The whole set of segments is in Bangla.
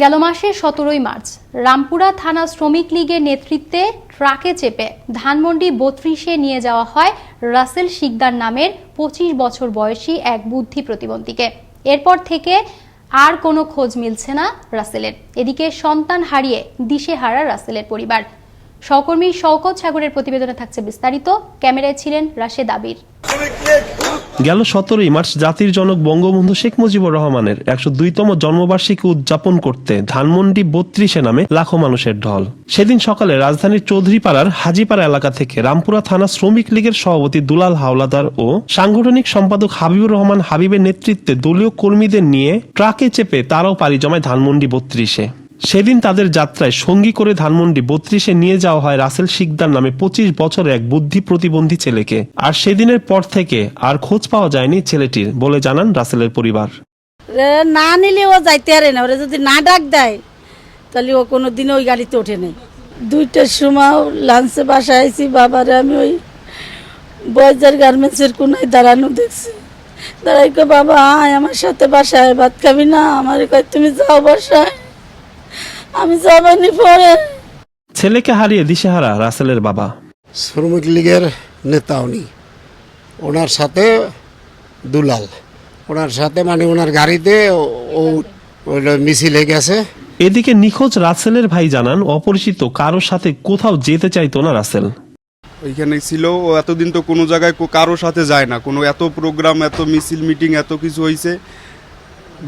গেল মাসের সতেরোই মার্চ। রামপুরা থানা শ্রমিক লীগের নেতৃত্বে ট্রাকে চেপে ধানমন্ডি বত্রিশে নিয়ে যাওয়া হয় রাসেল শিকদার নামের পঁচিশ বছর বয়সী এক বুদ্ধি প্রতিবন্ধীকে। এরপর থেকে আর কোনো খোঁজ মিলছে না রাসেলের। এদিকে সন্তান হারিয়ে দিশেহারা রাসেলের পরিবার। সহকর্মী শওকত সাগরের প্রতিবেদনে থাকছে বিস্তারিত। ক্যামেরায় ছিলেন রাশেদ আবির। গেল সতেরোই মার্চ জাতির জনক বঙ্গবন্ধু শেখ মুজিবুর রহমানের একশো দুইতম জন্মবার্ষিকী উদযাপন করতে ধানমন্ডি বত্রিশে নামে লাখো মানুষের ঢল। সেদিন সকালে রাজধানীর চৌধুরীপাড়ার হাজিপাড়া এলাকা থেকে রামপুরা থানা শ্রমিক লীগের সভাপতি দুলাল হাওলাদার ও সাংগঠনিক সম্পাদক হাবিবুর রহমান হাবিবের নেতৃত্বে দলীয় কর্মীদের নিয়ে ট্রাকে চেপে তারাও পাড়ি জমায় ধানমন্ডি বত্রিশে। সেদিন তাদের যাত্রায় সঙ্গী করে ধানমন্ডি বত্রিশে নিয়ে যাওয়া হয় রাসেল শিকদার নামে পঁচিশ বছরের এক বুদ্ধি প্রতিবন্ধী ছেলেকে। আর সেদিনের পর থেকে আর খোঁজ পাওয়া যায়নি ছেলেটির, বলে জানান রাসেলের পরিবার। না নিলে ও যাইতে পারে না। ওরা যদি না ডাক দেয়, তাহলে ও কোনো দিন ওই গাড়িতে ওঠে নাই। দুইটার সময় লাঞ্চে বাসায় আইছি, বাবারে আমি ওই বয়জার গার্মেন্টসের কোনায় দাঁড়ানো দেখছি। দাঁড়াই বাবা, আয় আমার সাথে বাসায়, ভাত খাবি না? আমার কয়, তুমি যাও বাসায়। আমি যাবানি পরে। ছেলেকে হারিয়ে দিশেহারা রাসেলের বাবা। শ্রমিক লীগের নেতা উনি ওনার সাথে দুলাল। ওনার সাথে মানে ওনার গাড়িতে ও- মিছিলে গেছে। এদিকে নিখোঁজ রাসেলের ভাই জানান অপরিচিত কারোর সাথে কোথাও যেতে চাইতো না রাসেল। ওইখানে ছিল ও এতদিন তো কোনো জায়গায় কারোর সাথে যায় না। কোনো এত প্রোগ্রাম এত মিছিল মিটিং এত কিছু হয়েছে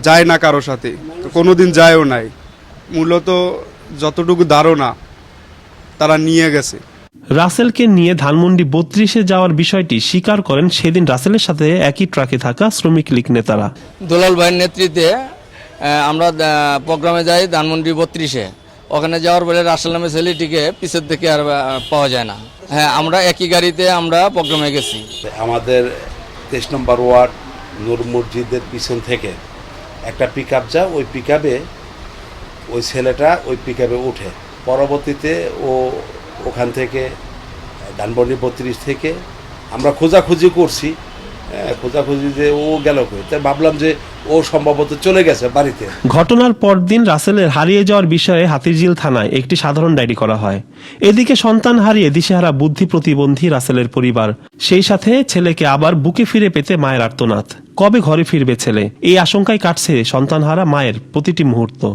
যায় না কারোর সাথে। কোনো দিন যায়ও নাই। মূলত যতটুকু ধারণা তারা নিয়ে গেছে। রাসেলকে নিয়ে ধানমন্ডি বত্রিশে যাওয়ার বিষয়টি স্বীকার করেন সেদিন রাসেলের সাথে একই ট্রাকে থাকা শ্রমিক লীগ নেতারা। দুলাল ভাইয়ের নেতৃত্বে আমরা প্রোগ্রামে যাই ধানমন্ডি বত্রিশে। ওখানে যাওয়ার পরে রাসেল নামে ছেলেটিকে পিছের দিকে আর পাওয়া যায় না। হ্যাঁ আমরা একই গাড়িতে আমরা প্রোগ্রামে গেছি। আমাদের তেইশ নম্বর ওয়ার্ড নূর মসজিদের পিছন থেকে একটা পিক আপ যা ওই পিক ওই ছেলেটা ওই পিক উঠে। পরবর্তীতে ও ওখান থেকে ডানবন্ডি বত্রিশ থেকে আমরা খোঁজাখুঁজি করছি। হ্যাঁ, খোঁজাখুঁজি যে ও গেল কই? তাই ভাবলাম যে ও সম্ভবত চলে গেছে বাড়িতে। ঘটনার পরদিন রাসেলের হারিয়ে যাওয়ার বিষয়ে হাতিরঝিল থানায় একটি সাধারণ ডায়েরি করা হয়। এদিকে সন্তান হারিয়ে দিশেহারা বুদ্ধি প্রতিবন্ধী রাসেলের পরিবার সেই সাথে ছেলেকে আবার বুকে ফিরে পেতে মায়ের আর্তনাদ। কবে ঘরে ফিরবে ছেলে? এই আশঙ্কায় কাটছে সন্তানহারা মায়ের প্রতিটি মুহূর্ত।